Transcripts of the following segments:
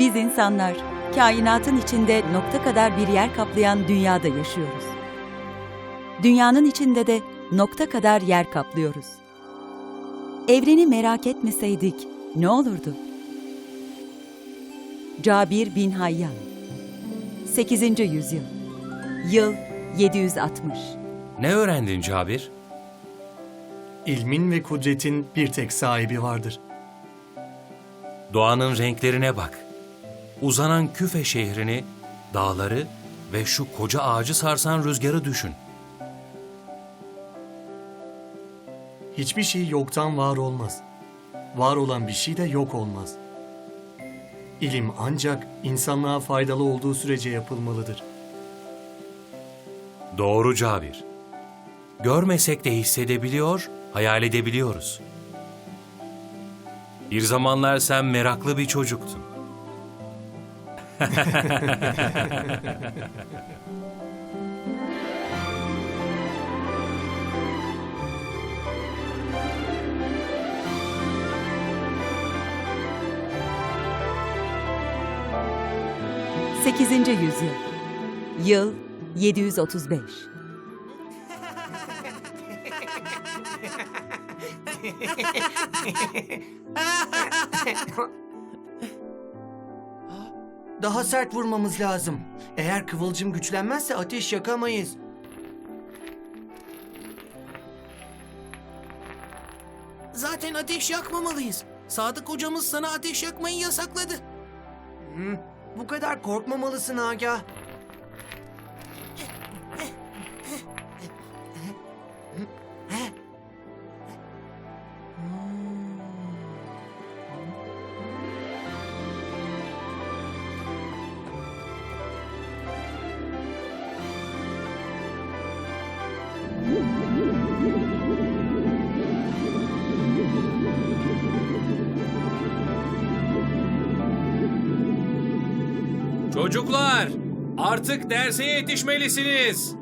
insanlar, kainatın içinde nokta kadar bir yer kaplayan dünyada yaşıyoruz. Dünyanın içinde de nokta kadar yer kaplıyoruz. Evreni merak etmeseydik ne olurdu? Cabir bin Hayyan 8. yüzyıl Yıl 760 Ne öğrendin Cabir? İlmin ve kudretin bir tek sahibi vardır. Doğanın renklerine bak. Uzanan Küfe şehrini, dağları ve şu koca ağacı sarsan rüzgarı düşün. Hiçbir şey yoktan var olmaz. Var olan bir şey de yok olmaz. İlim ancak insanlığa faydalı olduğu sürece yapılmalıdır. Doğru Cabir. Görmesek de hissedebiliyor, hayal edebiliyoruz. Bir zamanlar sen meraklı bir çocuktun. Sekizinci yüzyıl. Yıl 735 Daha sert vurmamız lazım. Eğer kıvılcım güçlenmezse ateş yakamayız. Zaten ateş yakmamalıyız. Sadık hocamız sana ateş yakmayı yasakladı. Bu kadar korkmamalısın Aga. Çocuklar, artık derse yetişmelisiniz.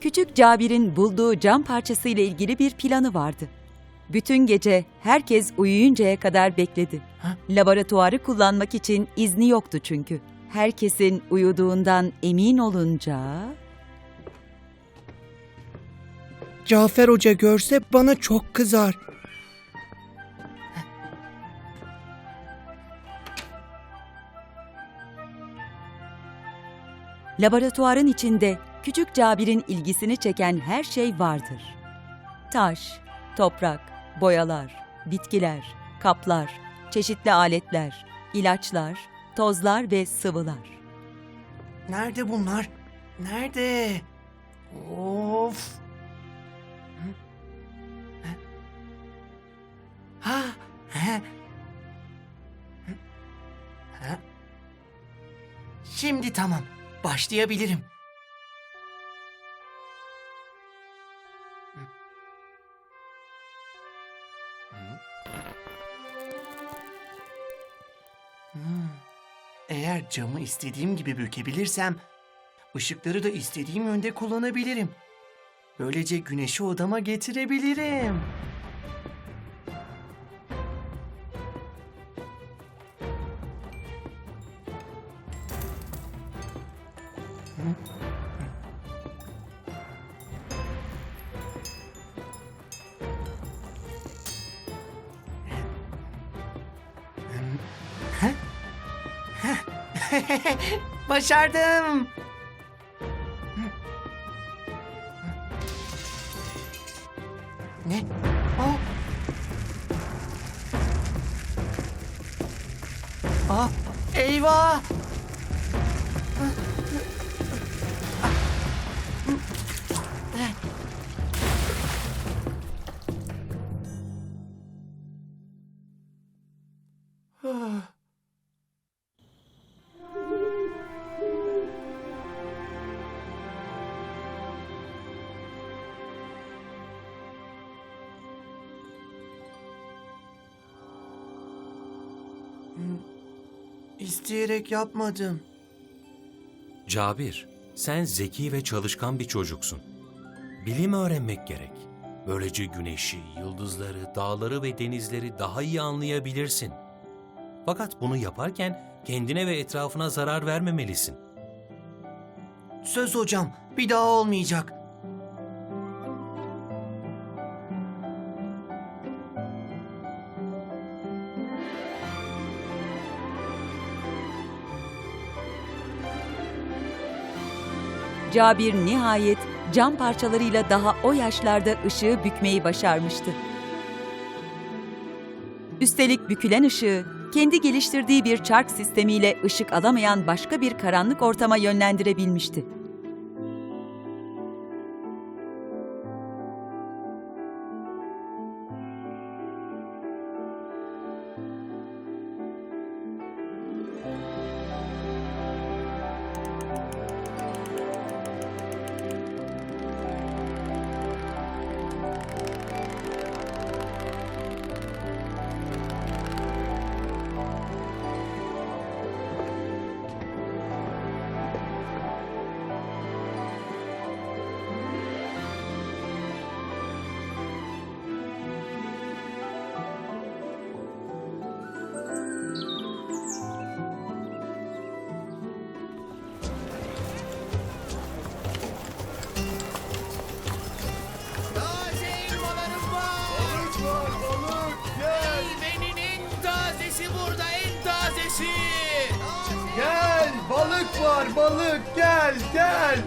Küçük Cabir'in bulduğu cam parçası ile ilgili bir planı vardı. Bütün gece herkes uyuyuncaya kadar bekledi. Laboratuvarı kullanmak için izni yoktu çünkü. Herkesin uyuduğundan emin olunca Cafer Hoca görse bana çok kızar. laboratuvarın içinde küçük Cabir'in ilgisini çeken her şey vardır. Taş, toprak, boyalar, bitkiler, kaplar, çeşitli aletler, ilaçlar, tozlar ve sıvılar. Nerede bunlar? Nerede? Of. Ha? Şimdi tamam. Başlayabilirim. Camı istediğim gibi bükebilirsem, ışıkları da istediğim yönde kullanabilirim. Böylece güneşi odama getirebilirim. Başardım. Ne? Aa. Aa, eyvah! İsteyerek yapmadım. Cabir, sen zeki ve çalışkan bir çocuksun. Bilim öğrenmek gerek. Böylece güneşi, yıldızları, dağları ve denizleri daha iyi anlayabilirsin. Fakat bunu yaparken kendine ve etrafına zarar vermemelisin. Söz hocam, bir daha olmayacak. Cabir nihayet cam parçalarıyla daha o yaşlarda ışığı bükmeyi başarmıştı. Üstelik bükülen ışığı kendi geliştirdiği bir çark sistemiyle ışık alamayan başka bir karanlık ortama yönlendirebilmişti. Balık var balık gel gel.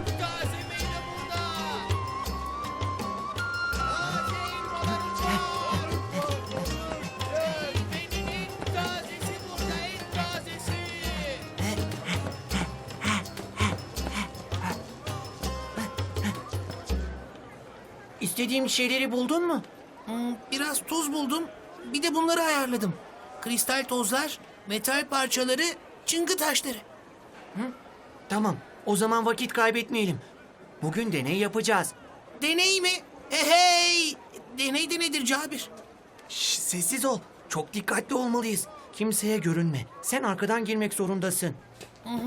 İstediğim şeyleri buldun mu? Hmm, Biraz tuz buldum. Bir de bunları ayarladım. Kristal tozlar, metal parçaları, çıngı taşları. Tamam, o zaman vakit kaybetmeyelim. Bugün deney yapacağız. Deney mi? Hey hey! Deney de nedir Cabir? Şş, sessiz ol. Çok dikkatli olmalıyız. Kimseye görünme. Sen arkadan girmek zorundasın. Ay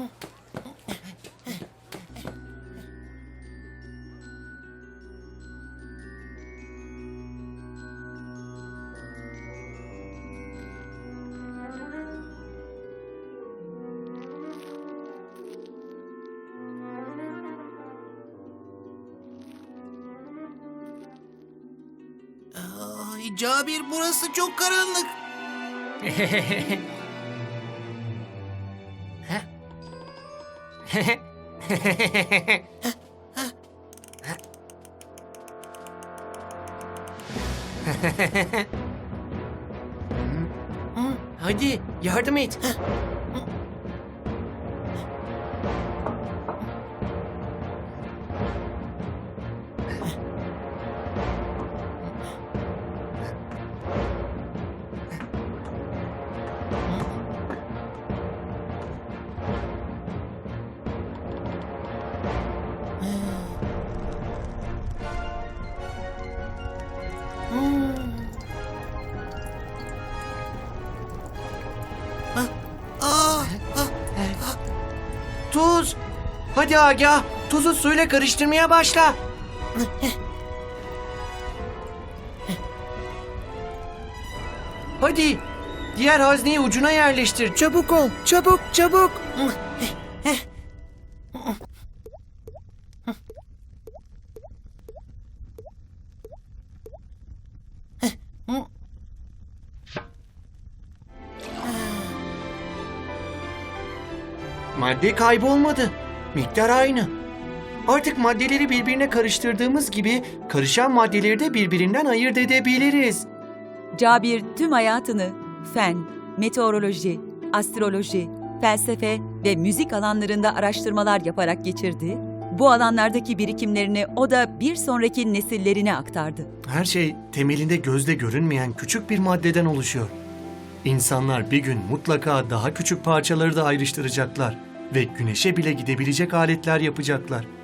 Cabir burası çok karanlık. Hadi yardım et. Hadi Agah. Tuzu suyla karıştırmaya başla. Hadi. Diğer hazneyi ucuna yerleştir. Çabuk ol, çabuk, çabuk. Madde kaybolmadı. Miktar aynı. Artık maddeleri birbirine karıştırdığımız gibi karışan maddeleri de birbirinden ayırt edebiliriz. Cabir tüm hayatını fen, meteoroloji, astroloji, felsefe ve müzik alanlarında araştırmalar yaparak geçirdi. Bu alanlardaki birikimlerini o da bir sonraki nesillerine aktardı. Her şey temelinde gözde görünmeyen küçük bir maddeden oluşuyor. İnsanlar bir gün mutlaka daha küçük parçaları da ayrıştıracaklar ve güneşe bile gidebilecek aletler yapacaklar.